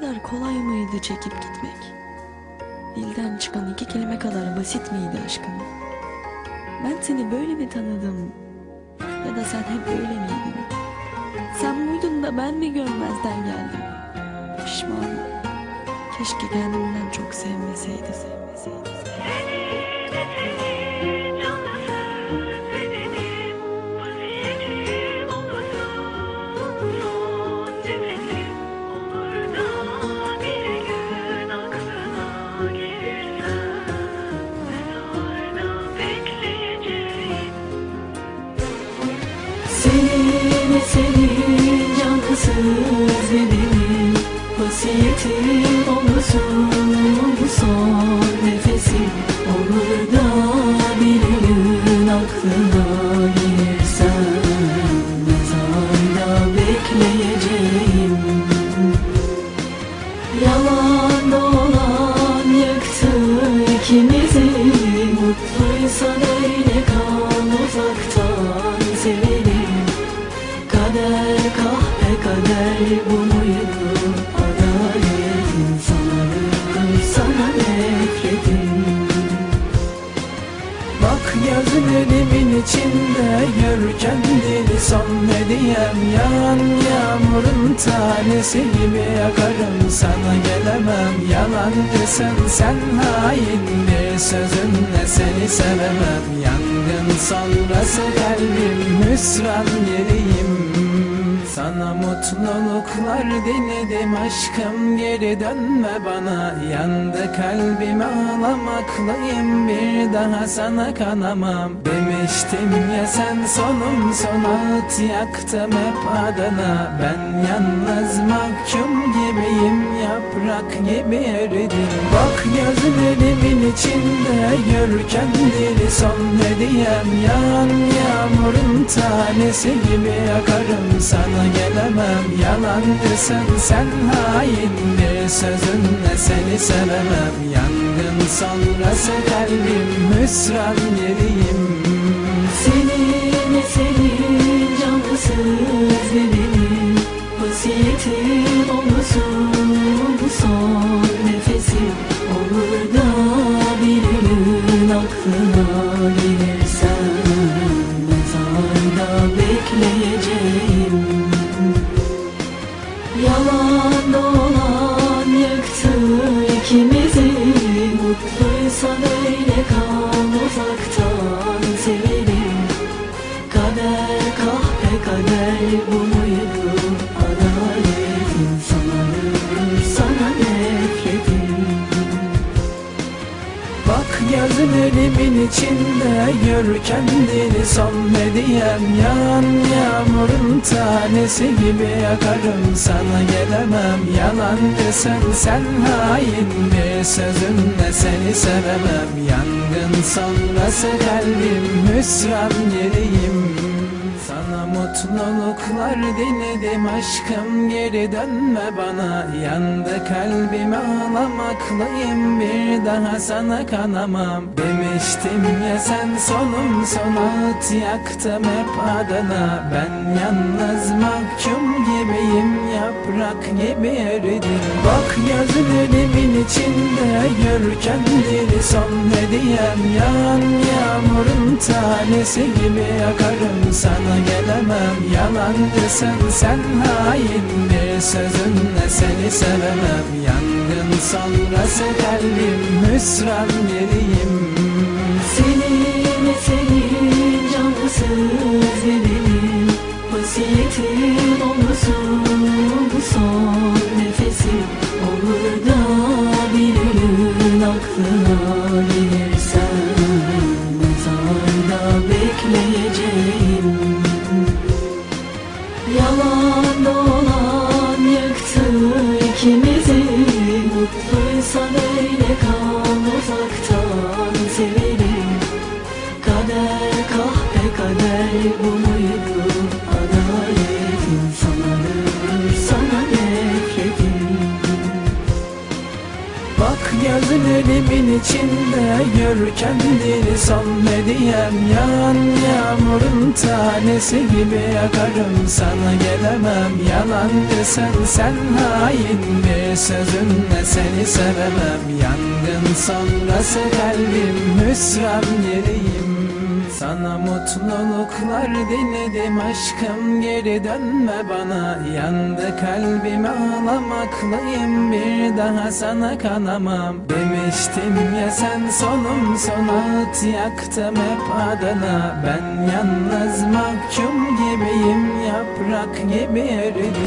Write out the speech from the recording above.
kadar kolay mıydı çekip gitmek? Dilden çıkan iki kelime kadar basit miydi aşkım? Ben seni böyle mi tanıdım? Ya da sen hep böyle miydin? Sen buydun da ben mi görmezden geldim? Pişmanım. Keşke kendimden çok sevmeseydi, sevmeseydi. Seni cansız bedenim Vasiyetim olsun son nefesim Olur da bir gün aklına Bak gözlerimin içinde gör kendini son hediyem Yağan yağmurun tanesi gibi yakarım sana gelemem Yalan desen sen hain bir sözünle seni sevemem Yangın sonrası kalbim hüsran yeriyim sana mutluluklar diledim aşkım geri dönme bana. Yandı kalbim ağlamaklıyım bir daha sana kanamam. Demiştim ya sen sonum son ağıt yaktım hep adına. Ben yalnız mahkum gibiyim yaprak gibi eridim Bak gözlerimin içinde gör kendini son hediyem Yağan yağmurun tanesi gibi yakarım sana gelemem Yalan desen sen hain bir sözünle seni sevemem. Yangın sonrası kalbim hüsran yeriyim aklına gelirsen Mezarda bekleyeceğim Yalan dolan yaktı ikimizi. Mutluysan öyle kal içinde gör kendini son hediyem Yağan yağmurun tanesi gibi yakarım sana gelemem. Yalan desen sen hain bir sözünle seni sevemem. Yangın sonrası kalbim hüsran yeriyim sana mutluluklar diledim aşkım geri dönme bana. Yandı kalbim ağlamaklıyım bir daha sana kanamam. Demiştim ya sen sonum son ağıt yaktım hep adına. Ben yalnız mahkum yaprak gibi Bak gözlerimin içinde gör kendini son hediyem Yağan yağmurun tanesi gibi yakarım sana gelemem. Yalan desen sen hain bir sözünle seni sevemem. Yangın sonrası kalbim hüsran yeriyim aklına gelirsen Mezarda bekleyeceğim. Yalan dolan yaktı ikimizi Mutluysan öyle içinde Gör kendini son hediyem Yan yağmurun tanesi gibi yakarım Sana gelemem. Yalancısın sen hain Bir sözünle seni sevemem. Yangın sonrası kalbim hüsran yeriyim sana mutluluklar diledim aşkım geri dönme bana. Yandı kalbim ağlamaklıyım bir daha sana kanamam Demiştim ya sen sonum son ağıt yaktım hep adına. Ben yalnız mahkum gibiyim yaprak gibi eridim